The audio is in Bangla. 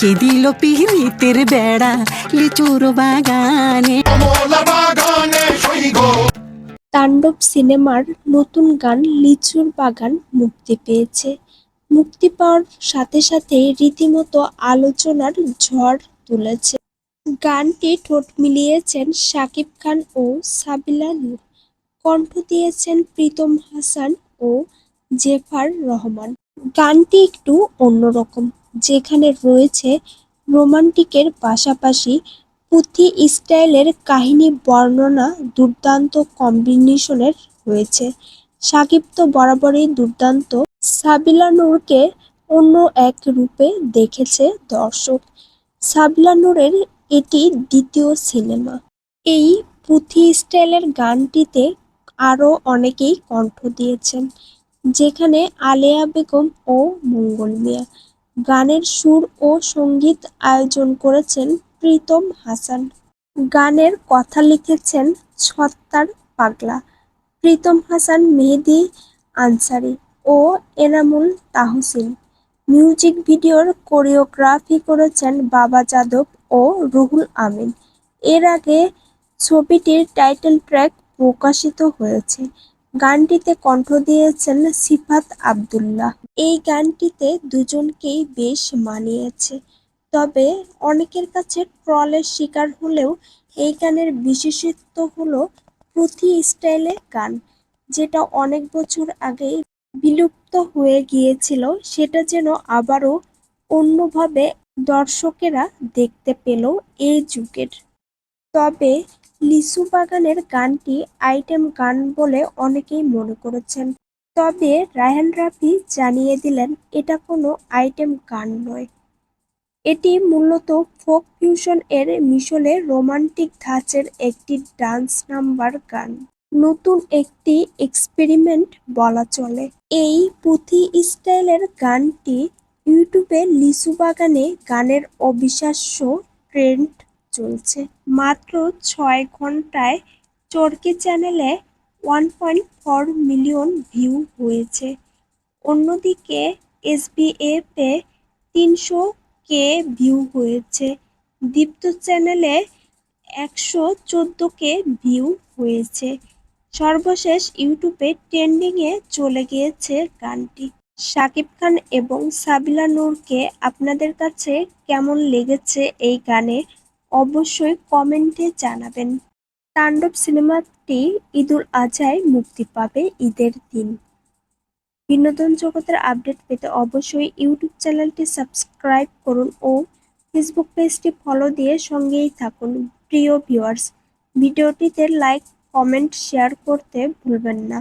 কে দিল পিরিতের বেড়া লিচুর বাগানে। তাণ্ডব সিনেমার নতুন গান লিচুর বাগান মুক্তি পেয়েছে। মুক্তি পাওয়ার সাথে সাথে রীতিমতো আলোচনার ঝড় তুলেছে। গানটি ঠোঁট মিলিয়েছেন শাকিব খান ও সাবিলা নূর। কণ্ঠ দিয়েছেন প্রীতম হাসান ও জেফার রহমান। গানটি একটু অন্যরকম। যেখানে রয়েছে রোমান্টিকের পাশাপাশি পুঁথি স্টাইলের কাহিনী বর্ণনা দুর্দান্ত কম্বিনেশনের রয়েছে। সাকিব তো বরাবরই দুর্দান্ত। সাবিলা নূরকে অন্য এক রূপে দেখেছে দর্শক। সাবিলা নূরের এটি দ্বিতীয় সিনেমা। এই পুঁথি স্টাইলের গানটিতে আরও অনেকেই কণ্ঠ দিয়েছেন, যেখানে আলেয়া বেগম ও মঙ্গল মিয়া। গানের সুর ও সংগীত আয়োজন করেছেন প্রীতম হাসান। গানের কথা লিখেছেন ছত্তার পাগলা, প্রীতম হাসান মেহেদি আনসারি ও এনামুল তাহসিন। মিউজিক ভিডিওর কোরিওগ্রাফি করেছেন বাবা যাদব ও রুহুল আমিন। এর আগে ছবিটির টাইটেল ট্র্যাক প্রকাশিত হয়েছে। গানটিতে কণ্ঠ দিয়েছেন সিফাত আব্দুল্লাহ। এই গানটিতে দুজনকেই বেশ মানিয়েছে। তবে অনেকের কাছে ট্রলের শিকার হলেও এই গানের বিশেষত্ব হলো পুঁথি স্টাইলে গান, যেটা অনেক বছর আগে বিলুপ্ত হয়ে গিয়েছিল, সেটা যেন আবারও অন্যভাবে দর্শকেরা দেখতে পেল এই যুগের। তবে লিচু বাগানের গানটি আইটেম গান বলে অনেকেই মনে করেছেন। তবে রায়হান রাফি জানিয়ে দিলেন, এটা কোনো আইটেম গান নয়। এটি মূলত ফোক ফিউশন এর মিশলে রোমান্টিক ধাঁচের একটি ডান্স নাম্বার গান। নতুন একটি এক্সপেরিমেন্ট বলা চলে। এই পুঁথি স্টাইলের গানটি ইউটিউবে লিচু বাগানে গানের অবিশ্বাস্য ট্রেন্ড চলছে। মাত্র ছয় ঘন্টায় চরকি চ্যানেলে one point four million view হয়েছে। অন্যদিকে এসবিএফ তিনশো কে ভিউ হয়েছে। দীপ্ত চ্যানেলে একশো চোদ্দ কে ভিউ হয়েছে। সর্বশেষ ইউটিউবে ট্রেন্ডিংয়ে চলে গিয়েছে গানটি। শাকিব খান এবং সাবিলা নূরকে আপনাদের কাছে কেমন লেগেছে এই গানে? অবশ্যই কমেন্টে জানাবেন। তাণ্ডব সিনেমাটি ঈদুল আজহায় মুক্তি পাবে ঈদের দিন। বিনোদন জগতের আপডেট পেতে অবশ্যই ইউটিউব চ্যানেলটি সাবস্ক্রাইব করুন ও ফেসবুক পেজটি ফলো দিয়ে সঙ্গেই থাকুন। প্রিয় ভিউয়ার্স, ভিডিওটিতে লাইক, কমেন্ট, শেয়ার করতে ভুলবেন না।